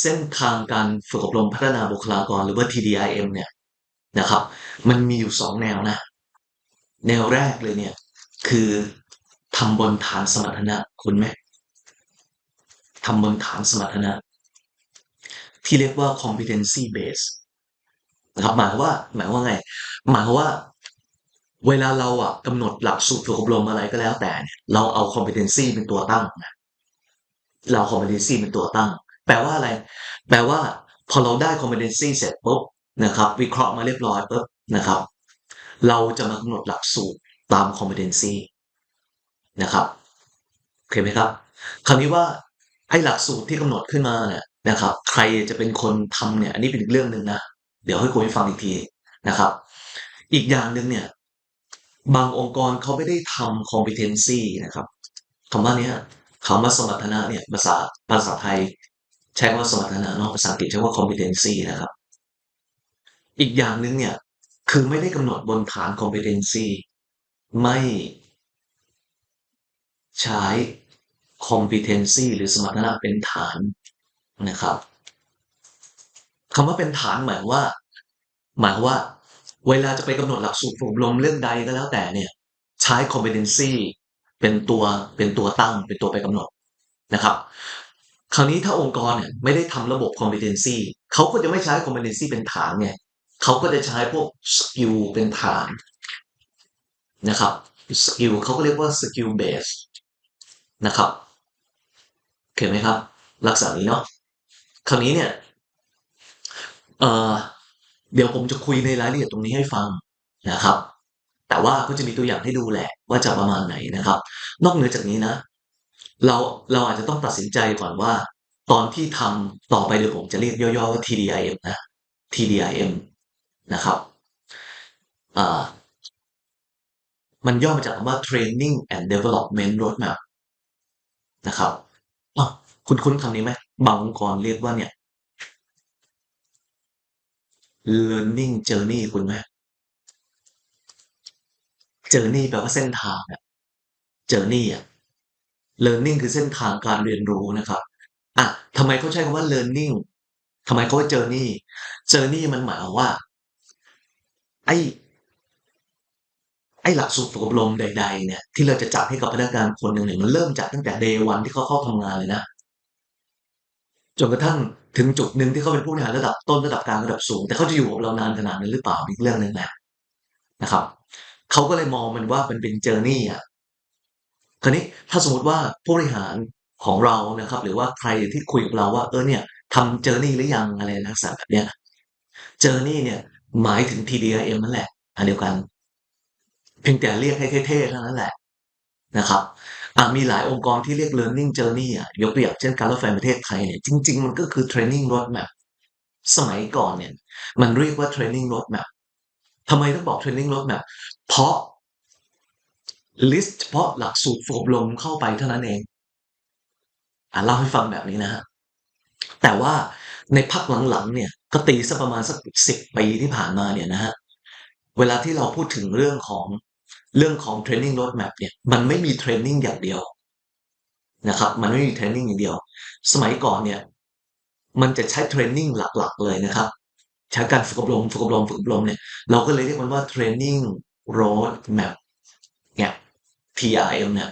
เส้นทางการฝึกอบรมพัฒนาบุคลากรหรือว่า TDIM เนี่ยนะครับ มันมีอยู่สองแนวนะ แนวแรกเลยเนี่ย คือทำบนฐานสมรรถนะคุณไหมทำบนฐานสมรรถนะ ที่เรียกว่า competency base นะครับหมายว่า หมายว่าไง หมายว่า เวลาเราอะกำหนดหลักสูตรฝึกอบรมอะไรก็แล้วแต่เนี่ยเราเอา competency เป็นตัวตั้งนะเรา competency เป็นตัวตั้ง แปลว่าอะไร แปลว่าพอเราได้ competency เสร็จปุ๊บนะครับ วิเคราะห์มาเรียบร้อยปุ๊บนะครับ เราจะมากำหนดหลักสูตรตาม competency นะครับโอเคไหมครับคราวนี้ว่าไอ้หลักสูตรที่กำหนดขึ้นมาเนี่ยนะครับ ใครจะเป็นคนทำเนี่ย อันนี้เป็นอีกเรื่องหนึ่งนะเดี๋ยวให้คุยฟังอีกทีนะครับ อีกอย่างหนึ่งเนี่ย บางองค์กรเขาไม่ได้ทำ competency นะครับคำว่าเนี้ยคำว่าสมรรถนะเนี่ยภาษาภาษาไทย ใช้คำว่าสมรรถนะเนาะภาษาอังกฤษใช้ว่า competency นะครับ อีกอย่างหนึ่งเนี่ย คือไม่ได้กำหนดบนฐาน competency ไม่ใช้ competency หรือสมรรถนะเป็นฐานนะครับคำว่าเป็นฐานหมายว่า หมายว่า เวลาจะไปกำหนดหลักสูตรอบรมเรื่องใดก็แล้วแต่เนี่ย ใช้ competency เป็นตัวเป็นตัวตั้งเป็นตัวไปกำหนดนะครับ คราวนี้ถ้าองค์กรเนี่ยไม่ได้ทำระบบ competency เขาก็จะไม่ใช้ competency เป็นฐานไงเขาก็จะใช้พวก skill เป็นฐานนะครับ skill เขาก็เรียกว่า skill base นะครับโอเคไหมครับ ลักษณะนี้เนาะคราวนี้เนี่ยเออเดี๋ยวผมจะคุยในรายละเอียดตรงนี้ให้ฟังนะครับ แต่ว่าก็จะมีตัวอย่างให้ดูแหละว่าจะประมาณไหนนะครับ นอกเหนือจากนี้นะ เราเราอาจจะต้องตัดสินใจก่อนว่า ตอนที่ทำต่อไปเดี๋ยวผมจะเรียกย่อๆว่า TDIM นะ TDIM นะครับอ่ามันย่อมาจากคำว่า Training and Development Roadmap นะครับอ๋อคุณคุ้นคำนี้ไหมบางองค์กรเรียกว่าเนี่ย learning journey คุณไหม journey แปลว่าเส้นทางอะ journey อะ learning คือเส้นทางการเรียนรู้นะครับอะทำไมเขาใช้คำว่า learning ทำไมเขาว่า journey journey มันหมายว่า ไอ้ไอ้หลักสูตรฝึกอบรมใด ๆ เนี่ย ที่เราจะจัดให้กับพนักงานคนหนึ่งเนี่ยมันเริ่มจากตั้งแต่ day one ที่เขาเข้าทำงานเลยนะจนกระทั่งถึงจุดหนึ่งที่เขาเป็นผู้บริหารระดับต้นระดับกลางระดับสูง แต่เขาจะอยู่กับเรานานขนาดนั้นหรือเปล่าอีกเรื่องหนึ่งแหละนะครับเขาก็เลยมองมันว่ามันเป็นเจอร์นี่อะ คราวนี้ถ้าสมมติว่าผู้บริหารของเรานะครับ หรือว่าใครที่คุยกับเราว่าเออเนี่ยทำเจอร์นี่หรือยังอะไรลักษณะแบบเนี้ยเจอร์นี่เนี่ยหมายถึง TDIM นั่นแหละอันเดียวกัน เพียงแต่เรียกให้เท่ๆเท่านั้นแหละนะครับมีหลายองค์กรที่เรียก learning journey อะยกตัวอย่างเช่นการรถไฟประเทศไทยเนี่ยจริง ๆ มันก็คือ training roadmap สมัยก่อนเนี่ย มันเรียกว่า training roadmap ทำไมต้องบอก training roadmap เพราะ list เฉพาะหลักสูตรฝึกอบรมเข้าไปเท่านั้นเองอ่าเล่าให้ฟังแบบนี้นะฮะแต่ว่าในพักหลังๆเนี่ยก็ตีสักประมาณสักสิบปีที่ผ่านมาเนี่ยนะฮะเวลาที่เราพูดถึงเรื่องของเรื่องของ training roadmap เนี่ยมันไม่มี training อย่างเดียวนะครับ มันไม่มี training อย่างเดียว สมัยก่อนเนี่ยมันจะใช้ training หลักๆ เลยนะครับ ใช้การฝึกอบรมฝึกอบรมฝึกอบรมเนี่ยเราก็เลยเรียกมันว่า training roadmap เนี่ย TRM เนี่ย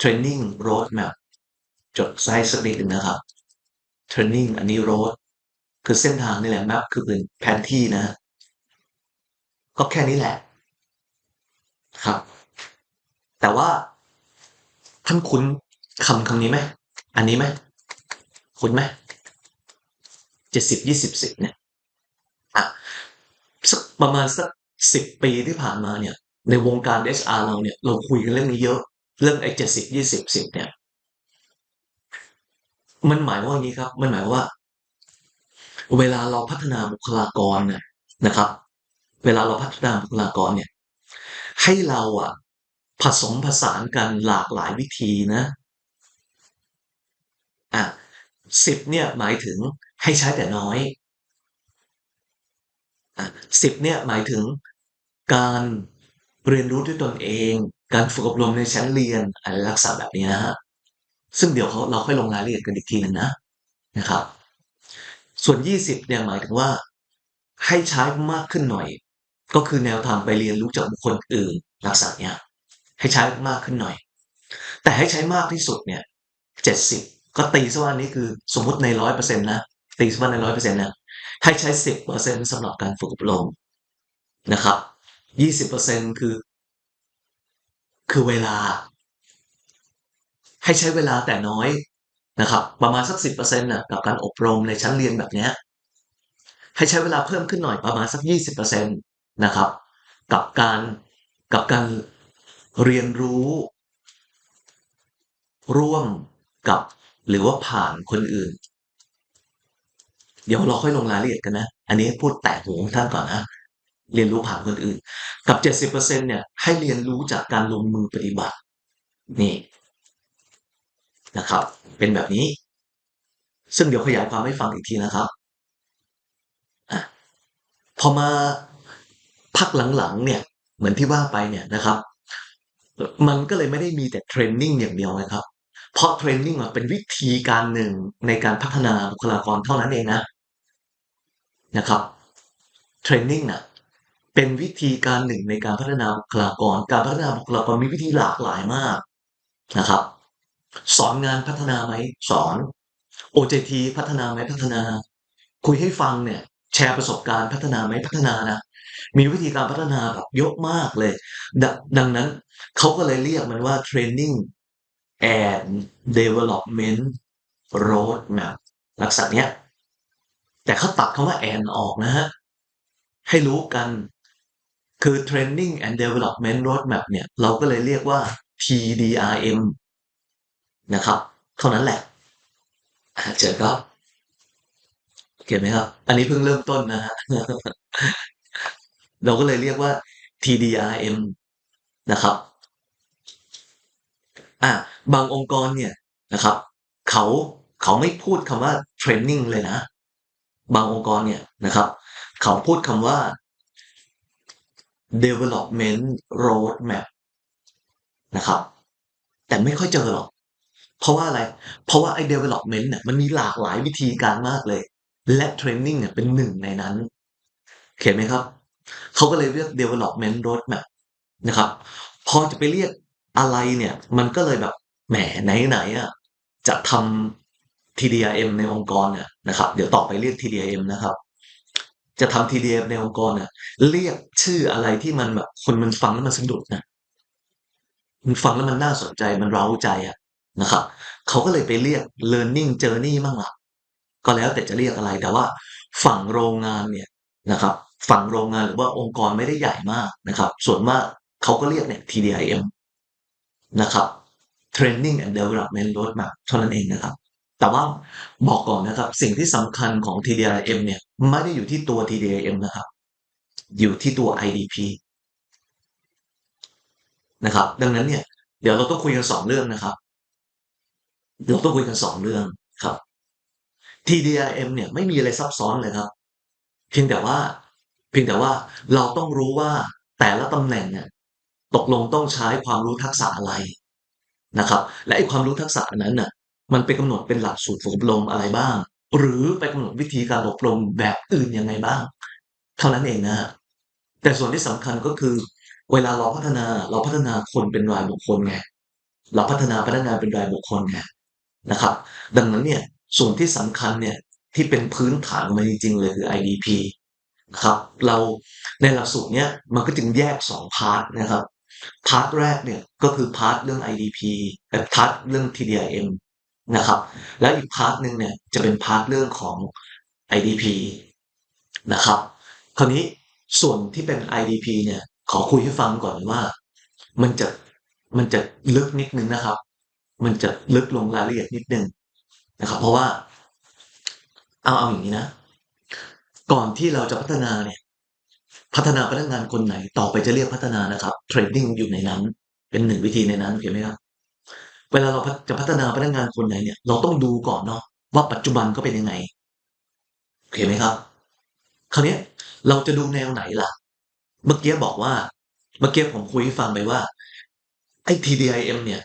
training roadmap จดไซส์สักนิดหนึ่งนะครับ training อันนี้ road คือเส้นทางนี่แหละ map คือเป็นแผนที่นะ ก็แค่นี้แหละ ครับ แต่ว่าท่านคุ้นคำคำนี้ไหม อันนี้ไหม คุ้นไหมเจ็ดสิบยี่สิบสิบเนี่ย อะ สักประมาณสักสิบปีที่ผ่านมาเนี่ย ในวงการ HR เราเนี่ย เราคุยกันเรื่องนี้เยอะ เรื่องไอ้เจ็ดสิบยี่สิบสิบเนี่ย มันหมายว่าอย่างนี้ครับ มันหมายว่า เวลาเราพัฒนาบุคลากรเนี่ยนะครับ เวลาเราพัฒนาบุคลากรเนี่ย ให้เราอะผสมผสานกันหลากหลายวิธีนะอะสิบเนี่ยหมายถึงให้ใช้แต่น้อยอะสิบเนี่ยหมายถึงการ เรียนรู้ด้วยตนเอง การฝึกอบรมในชั้นเรียนอะไรลักษณะแบบนี้นะฮะซึ่งเดี๋ยวเขาเราค่อยลงรายละเอียดกันอีกทีนึงนะนะครับ ส่วน 20เนี่ยหมายถึงว่า ให้ใช้มากขึ้นหน่อย ก็คือแนวทางไปเรียนรู้จากบุคคลอื่นลักษณะเนี้ยให้ใช้มากขึ้นหน่อย แต่ให้ใช้มากที่สุดเนี่ย70ก็ตีซะว่านี้คือสมมุติใน100%นะตีซะว่าใน100%นต์นะให้ใช้10%สำหรับการฝึกอบรมนะครับ 20%คือ คือเวลา ให้ใช้เวลาแต่น้อยนะครับ ประมาณสัก10%น่ะกับการอบรมในชั้นเรียนแบบเนี้ยให้ใช้เวลาเพิ่มขึ้นหน่อยประมาณสัก20%นต์นะครับ กับการกับการเรียนรู้ ร่วมกับหรือว่าผ่านคนอื่น เดี๋ยวเราค่อยลงรายละเอียดกันนะ อันนี้พูดแตะหูท่านก่อนนะ เรียนรู้ผ่านคนอื่น กับ 70%เนี่ยให้เรียนรู้จากการลงมือปฏิบัติ นี่นะครับ เป็นแบบนี้ ซึ่งเดี๋ยวขยายความให้ฟังอีกทีนะครับอพอมาพักหลังๆเนี่ย เหมือนที่ว่าไปเนี่ยนะครับ มันก็เลยไม่ได้มีแต่เทรนนิ่งอย่างเดียวนะครับ เพราะเทรนนิ่งเป็นวิธีการหนึ่งในการพัฒนาบุคลากรเท่านั้นเองนะนะครับเทรนนิ่งน่ะ เป็นวิธีการหนึ่งในการพัฒนาบุคลากร การพัฒนาบุคลากรมีวิธีหลากหลายมากนะครับ สอนงานพัฒนาไหมสอน OJT พัฒนาไหมพัฒนา คุยให้ฟังเนี่ย แชร์ประสบการณ์พัฒนาไหมพัฒนานะมีวิธีการพัฒนาแบบเยอะมากเลยดดังนั้นเขาก็เลยเรียกมันว่า Training and Development Roadmap ลักษณะเนี้ยแต่เขาตัดคำว่า and ออกนะครับให้รู้กัน คือ Training and Development Roadmap เนี่ย เราก็เลยเรียกว่า TDRM นะครับ เท่านั้นแหละเชิญครับโอเคไหมครับ อันนี้เพิ่งเริ่มต้นนะครับเราก็เลยเรียกว่า TDRM นะครับอ่าบางองค์กรเนี่ยนะครับ เขาเขาไม่พูดคำว่าเทรนนิงเลยนะ บางองค์กรเนี่ยนะครับ เขาพูดคำว่า Development Roadmap นะครับ แต่ไม่ค่อยเจอหรอก เพราะว่าอะไร เพราะว่าไอ้ Development เนี่ยมันมีหลากหลายวิธีการมากเลย และเทรนนิงเนี่ยเป็นหนึ่งในนั้น เห็นไหมครับ เขาก็เลยเรียก Development Roadmap นะครับ พอจะไปเรียกอะไรเนี่ย มันก็เลยแบบแหมไหนๆอะจะทำ TDRM ในองค์กรเนี่ยนะครับ เดี๋ยวต่อไปเรียก TDRM นะครับ จะทำ TDRM ในองค์กรเนี่ยเรียกชื่ออะไรที่มันแบบคนมันฟังแล้วมันสะดุดน่ะมันฟังแล้วมันน่าสนใจมันเร้าใจอะนะครับเขาก็เลยไปเรียก Learning Journey มั่งล่ะก็แล้วแต่จะเรียกอะไรแต่ว่า ฝั่งโรงงานเนี่ยนะครับ ฝั่งโรงงานหรือว่าองค์กรไม่ได้ใหญ่มากนะครับ ส่วนมากเขาก็เรียกเนี่ย TDRM นะครับ Training and Development Roadmap เท่านั้นเองนะครับ แต่ว่าบอกก่อนนะครับ สิ่งที่สำคัญของ TDRM เนี่ยไม่ได้อยู่ที่ตัว TDRM นะครับ อยู่ที่ตัว IDP นะครับ ดังนั้นเนี่ย เดี๋ยวเราต้องคุยกัน2เรื่องนะครับเราต้องคุยกัน2เรื่องครับ TDRM เนี่ยไม่มีอะไรซับซ้อนเลยครับ เพียงแต่ว่า เพียงแต่ว่าเราต้องรู้ว่าแต่ละตำแหน่งเนี่ยตกลงต้องใช้ความรู้ทักษะอะไรนะครับ และไอ้ความรู้ทักษะนั้นน่ะ มันไปกำหนดเป็นหลักสูตรฝึกอบรมอะไรบ้าง หรือไปกำหนดวิธีการอบรมแบบอื่นยังไงบ้าง เท่านั้นเองนะแต่ส่วนที่สำคัญก็คือ เวลาเราพัฒนาเราพัฒนาคนเป็นรายบุคคลไงเราพัฒนาพนักงานเป็นรายบุคคลไงนะครับ ดังนั้นเนี่ยส่วนที่สำคัญเนี่ยที่เป็นพื้นฐานมันจริงๆเลยคือ IDP ครับ เราในหลักสูตรเนี้ยมันก็จึงแยก2พาร์ตนะครับพาร์ตแรกเนี่ยก็คือพาร์ตเรื่อง IDP พาร์ตเรื่อง TDRM นะครับ แล้วอีกพาร์ตหนึ่งเนี่ยจะเป็นพาร์ตเรื่องของ IDP นะครับ คราวนี้ส่วนที่เป็น IDP เนี่ยขอคุยให้ฟังก่อนว่ามันจะมันจะลึกนิดนึงนะครับ มันจะลึกลงรายละเอียดนิดนึงนะครับ เพราะว่าเอาเอาอย่างงี้นะ ก่อนที่เราจะพัฒนาเนี่ย พัฒนาพนักงานคนไหนต่อไปจะเรียกพัฒนานะครับเทรนนิงอยู่ในนั้น เป็นหนึ่งวิธีในนั้นโอเคไหมครับ เวลาเราจะพัฒนาพนักงานคนไหนเนี่ย เราต้องดูก่อนเนาะว่าปัจจุบันเขาเป็นยังไงโอเคไหมครับ คราวนี้ยเราจะดูแนวไหนล่ะ เมื่อกี้บอกว่า เมื่อกี้ผมคุยฟังไปว่าไอ้ TDRM เนี่ย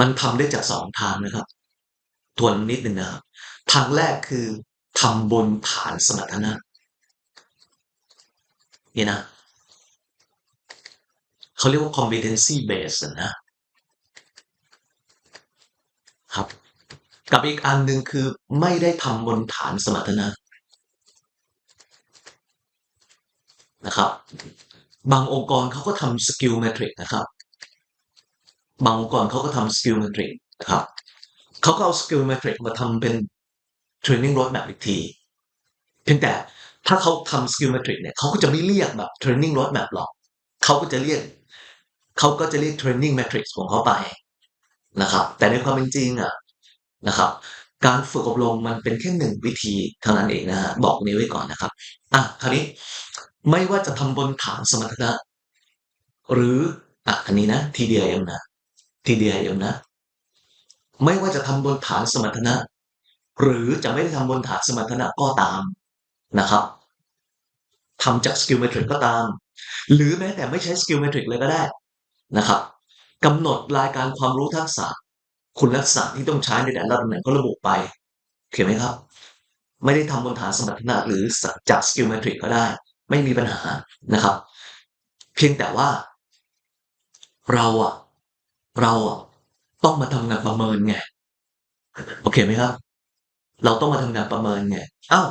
มันทำได้จาก2ทางนะครับทวนนิดหนึ่งนะครับ ทางแรกคือทำบนฐานสมรรถนะนี่นะเขาเรียกว่า competency based นะ ครับ กับอีกอันหนึ่งคือไม่ได้ทำบนฐานสมรรถนะนะครับ บางองค์กรเขาก็ทำสกิลเมทริกนะครับ บางองค์กรเขาก็ทำสกิลเมทริกนะครับเขาก็เอาสกิลเมทริกมาทำเป็น training roadmap อีกที เพียงแต่ถ้าเขาทำ skill metric เนี่ยเขาก็จะไม่เรียกแบบ training roadmap หรอกเขาก็จะเรียกเขาก็จะเรียก training metrics ของเขาไปนะครับ แต่ในความเป็นจริงอะ นะครับ การฝึกอบรมมันเป็นแค่หนึ่งวิธีเท่านั้นเองนะฮะบอกนี้ไว้ก่อนนะครับอะคราวนี้ไม่ว่าจะทำบนฐานสมรรถนะหรืออะอันนี้นะ TDIM นะ TDIM นะ ไม่ว่าจะทำบนฐานสมรรถนะ หรือจะไม่ได้ทำบนฐานสมรรถนะก็ตามนะครับทำจากสกิลเมทริกก็ตาม หรือแม้แต่ไม่ใช้สกิลเมทริกเลยก็ได้นะครับกำหนดรายการความรู้ทักษะ คุณลักษณะที่ต้องใช้ในแต่ละตำแหน่งก็ระบุไปเขียนไหมครับ ไม่ได้ทำบนฐานสมรรถนะหรือจากสกิลเมทริกก็ได้ ไม่มีปัญหานะครับ เพียงแต่ว่า เราอะเราอะต้องมาทำงานประเมินไงโอเคไหมครับ เราต้องมาทำงานประเมินไงเอ้า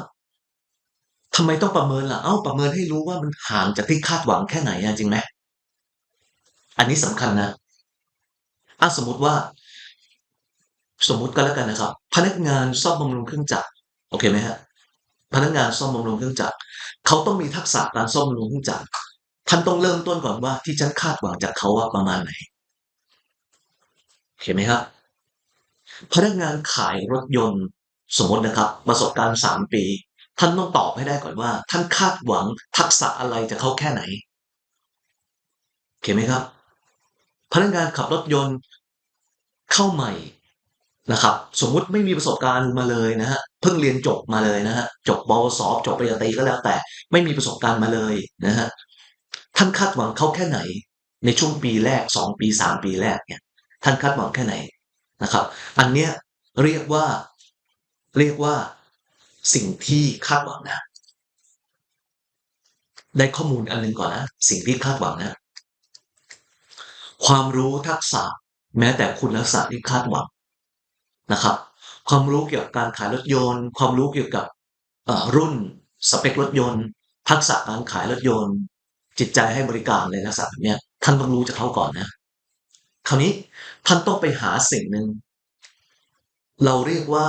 ทำไมต้องประเมินล่ะ เอ้า ประเมินให้รู้ว่ามันห่างจากที่คาดหวังแค่ไหนอะจริงไหมอันนี้สำคัญนะอะสมมติว่า สมมุติก็แล้วกันนะครับ พนักงานซ่อมบำรุงเครื่องจักรโอเคไหมฮะพนักงานซ่อมบำรุงเครื่องจักรเขาต้องมีทักษะการซ่อมบำรุงเครื่องจักรท่านต้องเริ่มต้นก่อนว่าที่ฉันคาดหวังจากเขาว่าประมาณไหนเห็นไหมครับพนักงานขายรถยนต์ สมมตินะครับ ประสบการณ์สามปี ท่านต้องตอบให้ได้ก่อนว่า ท่านคาดหวังทักษะอะไรจากเขาแค่ไหนเห็นไหมครับ พนักงานขับรถยนต์เข้าใหม่ นะครับ สมมุติไม่มีประสบการณ์มาเลยนะฮะเพิ่งเรียนจบมาเลยนะฮะจบปวสจบปริญญาตรีก็แล้วแต่ ไม่มีประสบการณ์มาเลยนะฮะท่านคาดหวังเขาแค่ไหน ในช่วงปีแรกสองปีสามปีแรกเนี่ยท่านคาดหวังแค่ไหนนะครับ อันเนี้ยเรียกว่าเรียกว่าสิ่งที่คาดหวังนะได้ข้อมูลอันหนึ่งก่อนนะสิ่งที่คาดหวังนะ ความรู้ทักษะ แม้แต่คุณลักษณะที่คาดหวัง นะครับ ความรู้เกี่ยวกับการขายรถยนต์ ความรู้เกี่ยวกับรุ่นสเปครถยนต์ ทักษะการขายรถยนต์ จิตใจให้บริการในลักษณะแบบนี้ท่านต้องรู้จากเขาก่อนนะ คราวนี้ท่านต้องไปหาสิ่งหนึ่งเราเรียกว่า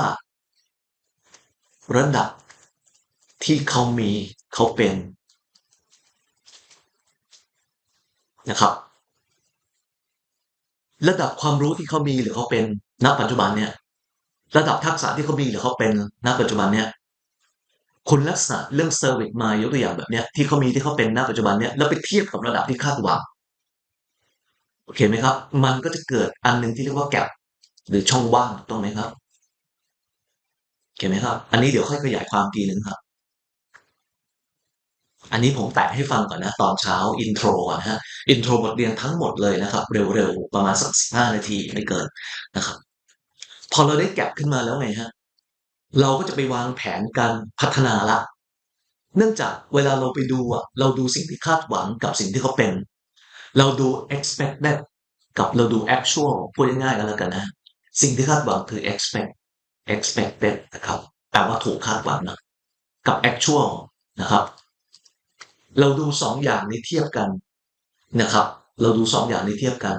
ระดับที่เขามีเขาเป็นนะครับ ระดับความรู้ที่เขามีหรือเขาเป็นณปัจจุบันเนี่ย ระดับทักษะที่เขามีหรือเขาเป็นณปัจจุบันเนี่ยคุณลักษณะเรื่องเซอร์วิสมายกตัวอย่างแบบเนี้ยที่เขามีที่เขาเป็นณปัจจุบันเนี่ยแล้วไปเทียบกับระดับที่คาดหวังโอเคไหมครับ มันก็จะเกิดอันหนึ่งที่เรียกว่าแกลบหรือช่องว่างตรงไหมครับเห็นไหมครับ อันนี้เดี๋ยวค่อยขยายความทีหนึ่งครับ อันนี้ผมแตะให้ฟังก่อนนะ ตอนเช้าอินโทรก่อนฮะอินโทรบทเรียนทั้งหมดเลยนะครับ เร็วๆ ประมาณสักสิบห้านาทีไม่เกินนะครับ พอเราได้แก็บขึ้นมาแล้วไงฮะเราก็จะไปวางแผนการพัฒนาละ เนื่องจากเวลาเราไปดูอะเราดูสิ่งที่คาดหวังกับสิ่งที่เขาเป็น เราดู expected กับเราดู actual พูดง่ายๆกันแล้วกันนะ สิ่งที่คาดหวังคือ expect expected นะครับแปลว่าถูกคาดหวังนะกับ actual นะครับ เราดูสองอย่างนี้เทียบกันนะครับ เราดูสองอย่างนี้เทียบกัน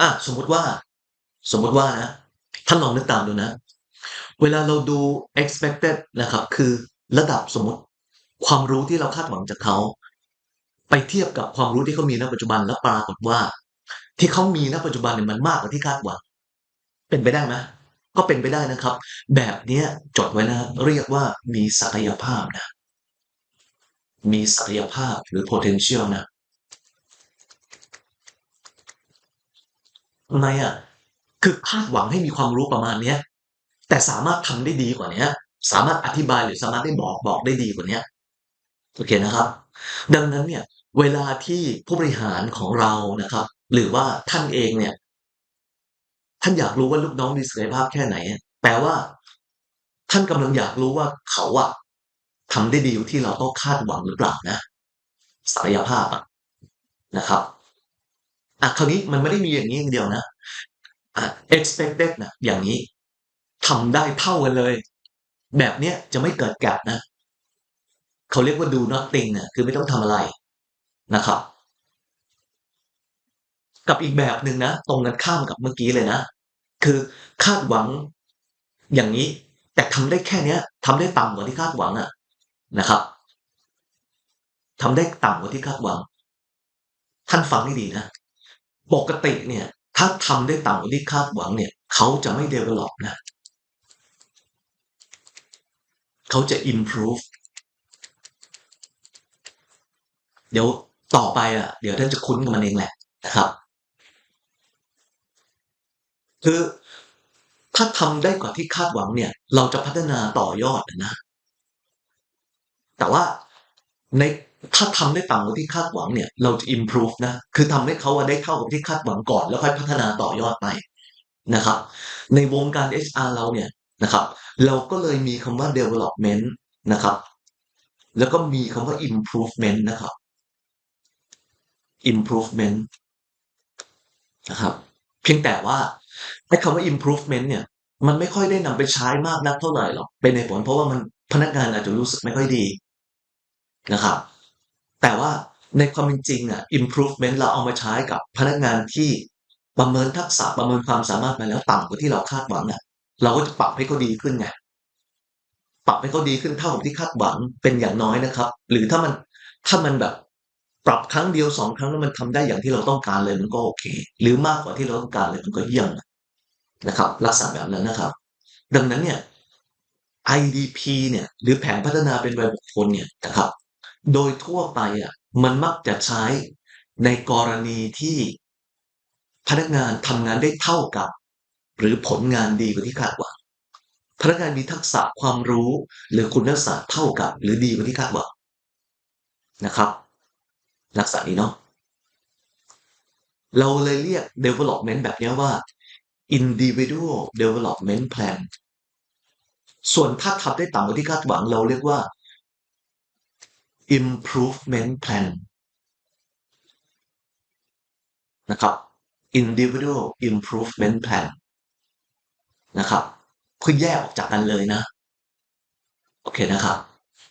อะสมมติว่า สมมติว่านะ ท่านลองนึกตามดูนะ เวลาเราดู expected นะครับ คือระดับสมมติความรู้ที่เราคาดหวังจากเขาไปเทียบกับความรู้ที่เขามีในปัจจุบันแล้วปรากฏว่า ที่เขามีในปัจจุบันเนี่ยมันมากกว่าที่คาดหวัง เป็นไปได้ไหมก็เป็นไปได้นะครับ แบบนี้จดไว้นะเรียกว่ามีศักยภาพนะ มีศักยภาพหรือ potential นะทำไมอะ คือคาดหวังให้มีความรู้ประมาณเนี้ยแต่สามารถทำได้ดีกว่านี้สามารถอธิบายหรือสามารถได้บอกบอกได้ดีกว่านี้โอเคนะครับ ดังนั้นเนี่ยเวลาที่ผู้บริหารของเรานะครับ หรือว่าท่านเองเนี่ย ท่านอยากรู้ว่าลูกน้องมีศักยภาพแค่ไหน แปลว่า ท่านกำลังอยากรู้ว่าเขาอะทำได้ดีอยู่ที่เราต้องคาดหวังหรือเปล่านะศักยภาพอะนะครับอะคราวนี้มันไม่ได้มีอย่างนี้อย่างเดียวนะ expected นะอย่างนี้ทำได้เท่ากันเลย แบบเนี้ยจะไม่เกิดแกลบนะเขาเรียกว่า do nothing เนี่ยคือไม่ต้องทำอะไรนะครับ กับอีกแบบหนึ่งนะ ตรงกันข้ามกับเมื่อกี้เลยนะ คือคาดหวังอย่างนี้ แต่ทำได้แค่เนี้ยทำได้ต่ำกว่าที่คาดหวังอะนะครับทำได้ต่ำกว่าที่คาดหวัง ท่านฟังให้ดีนะ ปกติเนี่ย ถ้าทำได้ต่ำกว่าที่คาดหวังเนี่ยเขาจะไม่ develop นะเขาจะ improve เดี๋ยวต่อไปอะ เดี๋ยวท่านจะคุ้นกับมันเองแหละนะครับ คือถ้าทำได้กว่าที่คาดหวังเนี่ย เราจะพัฒนาต่อยอดนะ แต่ว่าใน ถ้าทำได้ต่ำกว่าที่คาดหวังเนี่ย เราจะ improve นะ คือทำให้เขาได้เท่ากับที่คาดหวังก่อน แล้วค่อยพัฒนาต่อยอดไปนะครับ ในวงการ HR เราเนี่ยนะครับ เราก็เลยมีคำว่า development นะครับ แล้วก็มีคำว่า improvement นะครับ improvement นะครับ เพียงแต่ว่าไอ้คำว่า improvement เนี่ย มันไม่ค่อยได้นำไปใช้มากนักเท่าไหร่หรอก เป็นในผลเพราะว่ามันพนักงานอาจจะรู้สึกไม่ค่อยดีนะครับ แต่ว่าในความเป็นจริงอะ improvement เราเอามาใช้กับพนักงานที่ประเมินทักษะประเมินความสามารถมาแล้วต่ำกว่าที่เราคาดหวังอะ เราก็จะปรับให้เขาดีขึ้นไงปรับให้เขาดีขึ้นเท่ากับที่คาดหวังเป็นอย่างน้อยนะครับ หรือถ้ามันถ้ามันแบบปรับครั้งเดียวสองครั้งแล้วมันทำได้อย่างที่เราต้องการเลยมันก็โอเค หรือมากกว่าที่เราต้องการเลยมันก็เยี่ยมนะครับลักษณะแบบนั้นนะครับ ดังนั้นเนี่ย IDP เนี่ย หรือแผนพัฒนาเป็นรายบุคคลเนี่ยนะครับ โดยทั่วไปอะมันมักจะใช้ในกรณีที่พนักงานทำงานได้เท่ากับ หรือผลงานดีกว่าที่คาดหวังพนักงานมีทักษะความรู้ หรือคุณลักษณะเท่ากับ หรือดีกว่าที่คาดหวังนะครับลักษณะนี้เนาะเราเลยเรียก development แบบนี้ว่า individual development plan ส่วนถ้าทำได้ต่ำกว่าที่คาดหวังเราเรียกว่า improvement plan นะครับ individual improvement plan นะครับคือแยกออกจากกันเลยนะ โอเคนะครับ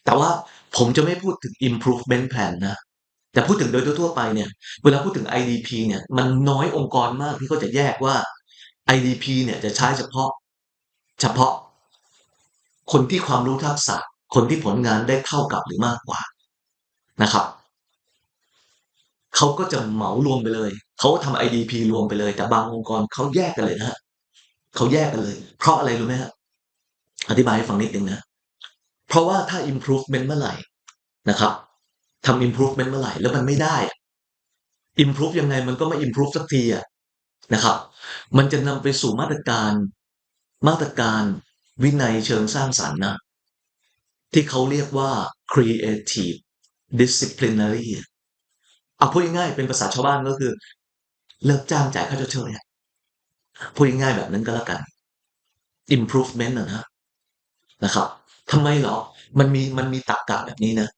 แต่ว่าผมจะไม่พูดถึง improvement plan นะ แต่พูดถึงโดยทั่วไปเนี่ย เวลาพูดถึง IDP เนี่ย มันน้อยองค์กรมากที่เขาจะแยกว่า IDP เนี่ยจะใช้เฉพาะ เฉพาะ คนที่ความรู้ทักษะ คนที่ผลงานได้เท่ากับหรือมากกว่า นะครับเขาก็จะเหมารวมไปเลยเขาทำ IDP รวมไปเลย แต่บางองค์กรเขาแยกกันเลยนะฮะเขาแยกกันเลย เพราะอะไรรู้ไหมฮะอธิบายให้ฟังนิดนึงนะเพราะว่าถ้า improvement เมื่อไหร่นะครับทำ improvement เมื่อไหร่แล้วมันไม่ได้ improve ยังไงมันก็ไม่ improve สักทีอะนะครับ มันจะนำไปสู่มาตรการมาตรการวินัยเชิงสร้างสรรค์นะที่เขาเรียกว่า creative disciplinary เอาพูดง่ายๆเป็นภาษาชาวบ้านก็คือ เลิกจ้างจ่ายค่าชดเชยพูดง่ายๆแบบนั้นก็แล้วกัน improvement นะนะ นะครับทำไมหรอ มันมีมันมีตรกกะแบบนี้นะ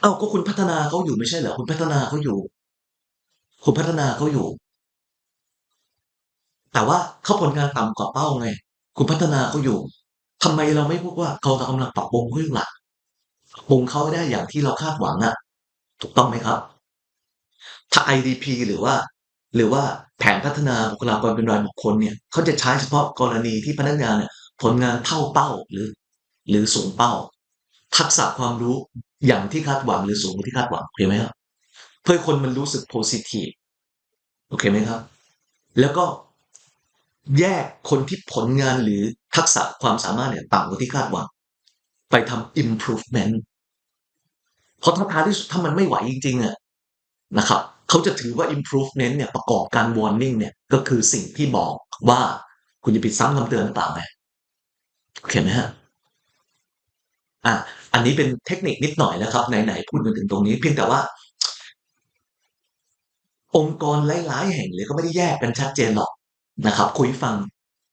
เอ้าก็คุณพัฒนาเขาอยู่ไม่ใช่เหรอ คุณพัฒนาเขาอยู่ คุณพัฒนาเขาอยู่ แต่ว่าเขาผลงานต่ำกว่าเป้าไง คุณพัฒนาเขาอยู่ทำไมเราไม่พูดว่าเขากำลังปรับปรุงเขาอยู่ล่ะ ปรุงเขาได้อย่างที่เราคาดหวังอะถูกต้องไหมครับ ถ้า IDP หรือว่า หรือว่าแผนพัฒนาบุคลากรเป็นรายบุคคลเนี่ยเขาจะใช้เฉพาะกรณีที่พนักงานเนี่ยผลงานเท่าเป้าหรือ หรือสูงเป้า ทักษะความรู้อย่างที่คาดหวังหรือสูงกว่าที่คาดหวังโอเคไหมครับ เพื่อคนมันรู้สึกโพซิทีฟโอเคไหมครับ แล้วก็แยกคนที่ผลงานหรือทักษะความสามารถเนี่ยต่ำกว่าที่คาดหวัง ไปทำ improvement เพราะถ้าท้ายที่สุดถ้ามันไม่ไหวจริงๆอะนะครับเขาจะถือว่า improvement เนี่ยประกอบการ warning เนี่ยก็คือสิ่งที่บอกว่าคุณจะผิดซ้ำคำเตือนหรือเปล่าไหมโอเคไหมฮะอะอันนี้เป็นเทคนิคนิดหน่อยนะครับไหนๆพูดมาถึงตรงนี้ เพียงแต่ว่า องค์กรหลายๆแห่งเลยก็ไม่ได้แยกกันชัดเจนหรอกนะครับ คุยฟัง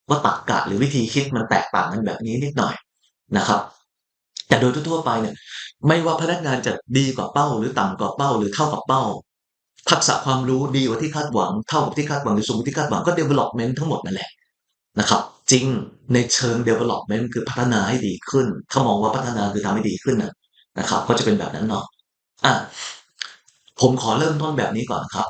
ว่าตรรกะหรือวิธีคิดมันแตกต่างกันแบบนี้นิดหน่อยนะครับ แต่โดยทั่วๆไปเนี่ย ไม่ว่าพนักงานจะดีกว่าเป้า หรือต่ำกว่าเป้า หรือเท่ากับเป้า ทักษะความรู้ดีกว่าที่คาดหวัง เท่ากับที่คาดหวังหรือสูงกว่าที่คาดหวังก็ development ทั้งหมดนั่นแหละนะครับ จริงในเชิง development คือพัฒนาให้ดีขึ้น ถ้ามองว่าพัฒนาคือทำให้ดีขึ้นนะนะครับ ก็จะเป็นแบบนั้นเนาะอะผมขอเริ่มต้นแบบนี้ก่อนครับ